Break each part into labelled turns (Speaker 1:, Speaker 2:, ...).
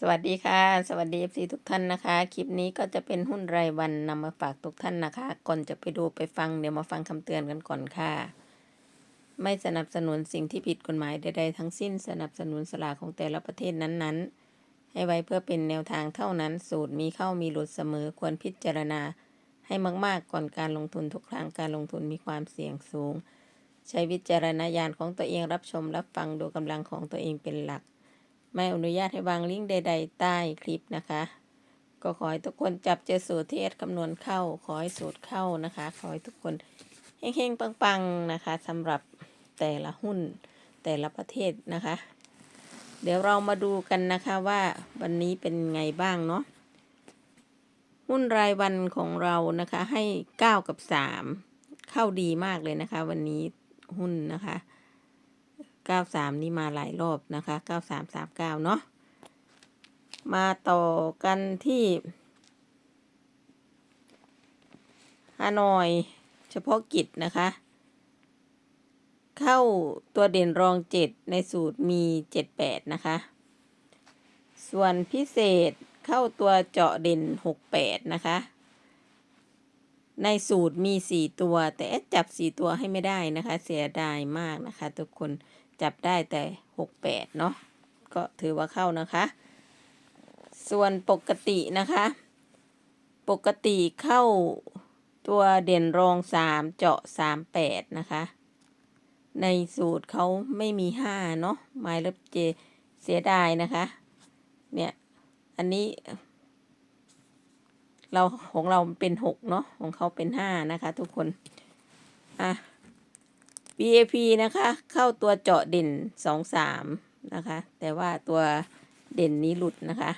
Speaker 1: สวัสดีค่ะ สวัสดี FC ทุกท่านนะคะ คลิปนี้ก็จะเป็นหุ้นรายวันนำมาฝากทุกท่านนะคะ ก่อนจะไปดูไปฟังเดี๋ยวมาฟังคำเตือนกันก่อนค่ะ ไม่สนับสนุนสิ่งที่ผิดกฎหมายใดๆทั้งสิ้นสนับสนุนสลากของแต่ละประเทศนั้นๆ ให้ไว้เพื่อเป็นแนวทางเท่านั้น สูตรมีเข้ามีหลุดเสมอควรพิจารณา ให้มากๆก่อนการลงทุนทุกครั้งการลงทุนมีความเสี่ยงสูง ใช้วิจารณญาณของตัวเองรับชมรับฟังดูกำลังของตัวเองเป็นหลัก ไม่อนุญาตให้วางลิงก์ใด ๆ ใต้คลิปนะคะ ก็ขอให้ทุกคนจับเจอสูตรที่เอดคำนวณเข้า ขอให้สูตรเข้านะคะ ขอให้ทุกคนเฮงๆปังๆนะคะสำหรับแต่ละหุ้นแต่ละประเทศนะคะ เดี๋ยวเรามาดูกันนะคะว่าวันนี้เป็นไงบ้างเนาะหุ้นรายวันของเรานะคะให้ 9 กับ 3 เข้าดีมากเลยนะคะ วันนี้หุ้นนะคะ 93 นี่มาหลายรอบนะคะ 9339 เนาะมาต่อกันที่ฮานอยเฉพาะกิจนะคะ เข้าตัวเด่นรอง 7 ในสูตรมี 78 นะคะ ส่วนพิเศษเข้าตัวเจาะเด่น 68 นะคะ ในสูตรมี 4 ตัวแต่จับ 4 ตัวให้ไม่ได้นะคะ เสียดายมากนะคะ ทุกคน จับได้แต่68เนาะก็ถือว่าเข้านะคะ ส่วนปกตินะคะ ปกติเข้าตัวเด่นรอง3เจาะ38นะคะ ในสูตรเขาไม่มี5เนาะไมล์เลบเจเสียดายนะคะ เนี่ย อันนี้เราของเราเป็น6เนาะของเขาเป็น5นะคะ ทุกคน อะ BAP นะคะ เข้าตัวเจาะเด่น 2 3 นะคะ แต่ว่าตัวเด่นนี้หลุดนะคะ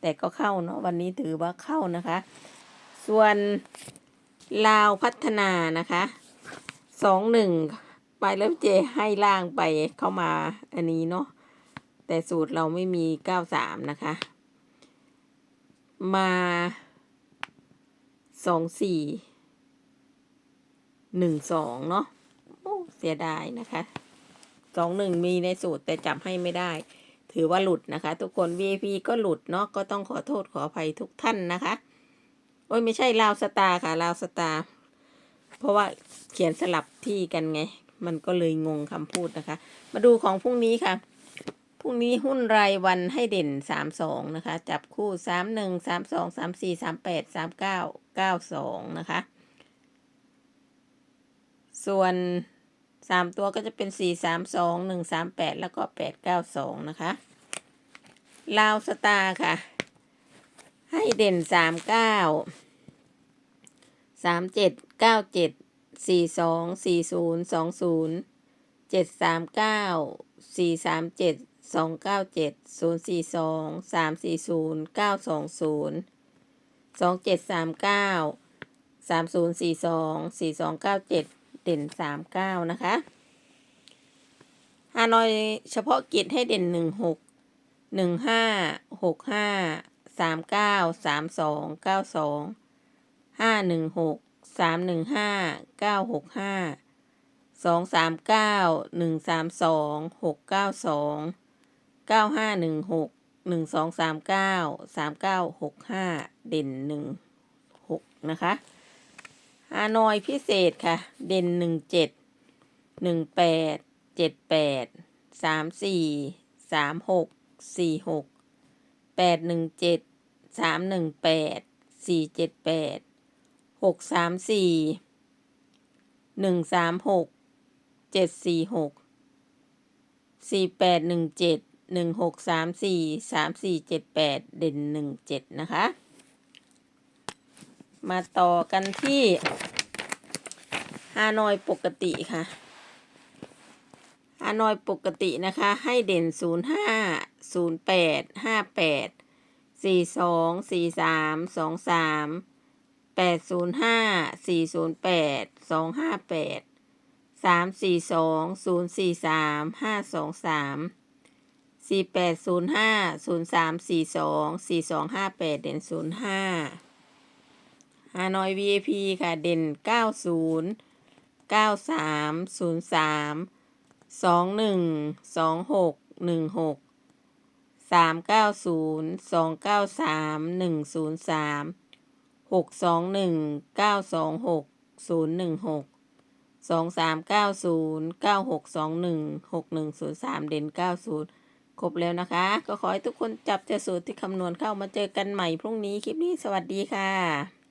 Speaker 1: แต่ก็เข้าเนาะวันนี้ถือว่าเข้านะคะ ส่วนลาวพัฒนานะคะสองหนึ่งไปแล้วเจให้ล่างไปเข้ามาอันนี้เนาะแต่สูตรเราไม่มีเก้าสามนะคะ มาสองสี่หนึ่งสองเนาะ เสียดายนะคะสองหนึ่งมีในสูตรแต่จำให้ไม่ได้ ถือว่าหลุดนะคะ ทุกคน VIP ก็หลุดเนาะก็ต้องขอโทษขออภัยทุกท่านนะคะ โอ้ยไม่ใช่ลาวสตาร์ค่ะลาวสตาร์เพราะว่าเขียนสลับที่กันไง มันก็เลยงงคำพูดนะคะ มาดูของพรุ่งนี้ค่ะพรุ่งนี้หุ้นรายวันให้เด่นสามสองนะคะ จับคู่สามหนึ่งสามสองสามสี่สามแปดสามเก้าเก้าสองนะคะ ส่วน สามตัวก็จะเป็นสี่สามสองหนึ่งสามแปดแล้วก็แปดเก้าสองนะคะลาวสตาร์ค่ะ ให้เด่นสามเก้าสามเจ็ดเก้าเจ็ดสี่สองสี่ศูนย์สองศูนย์เจ็ดสามเก้าสี่สามเจ็ดสองเก้าเจ็ดศูนย์สี่สองสามสี่ศูนย์เก้าสองศูนย์สองเจ็ดสามเก้าสามศูนย์สี่สองสี่สองเก้าเจ็ด เด่นสามเก้านะคะฮานอยเฉพาะกิจให้เด่นหนึ่งหกหนึ่งห้าหกห้าสามเก้าสามสองเก้าสองห้าหนึ่งหกสามหนึ่งห้าเก้าหกห้าสองสามเก้าหนึ่งสามสองหกเก้าสองเก้าห้าหนึ่งหกหนึ่งสองสามเก้าสามเก้าหกห้าเด่นหนึ่งหกนะคะ ฮานอยพิเศษค่ะ เด่นหนึ่งเจ็ดหนึ่งแปดเจ็ดแปดสามสี่สามหกสี่หกแปดหนึ่งเจ็ดสามหนึ่งแปดสี่เจ็ดแปดหกสามสี่หนึ่งสามหกเจ็ดสี่หกสี่แปดหนึ่งเจ็ดหนึ่งหกสามสี่สามสี่เจ็ดแปดเด่นหนึ่งเจ็ดนะคะ มาต่อกันที่ฮานอยปกติค่ะฮานอยปกตินะคะ ให้เด่นศูนย์ห้าศูนย์แปดห้าแปดสี่สองสี่สามสองสามแปดศูนย์ห้าสี่ศูนย์แปดสองห้าแปดสามสี่สองศูนย์สี่สามห้าสองสามสี่แปดศูนย์ห้าศูนย์สามสี่สองสี่สองห้าแปดเด่นศูนย์ห้า ฮานอย VIP ค่ะ เด่นเก้าศูนย์เก้าสามศูนย์สามสองหนึ่งสองหกหนึ่งหกสามเก้าศูนย์สองเก้าสามหนึ่งศูนย์สามหกสองหนึ่งเก้าสองหกศูนย์หนึ่งหกสองสามเก้าศูนย์เก้าหกสองหนึ่งหกหนึ่งศูนย์สามเด่นเก้าศูนย์ครบแล้วนะคะ ก็ขอให้ทุกคนจับเจอสูตรที่คำนวณเข้ามาเจอกันใหม่พรุ่งนี้ คลิปนี้สวัสดีค่ะ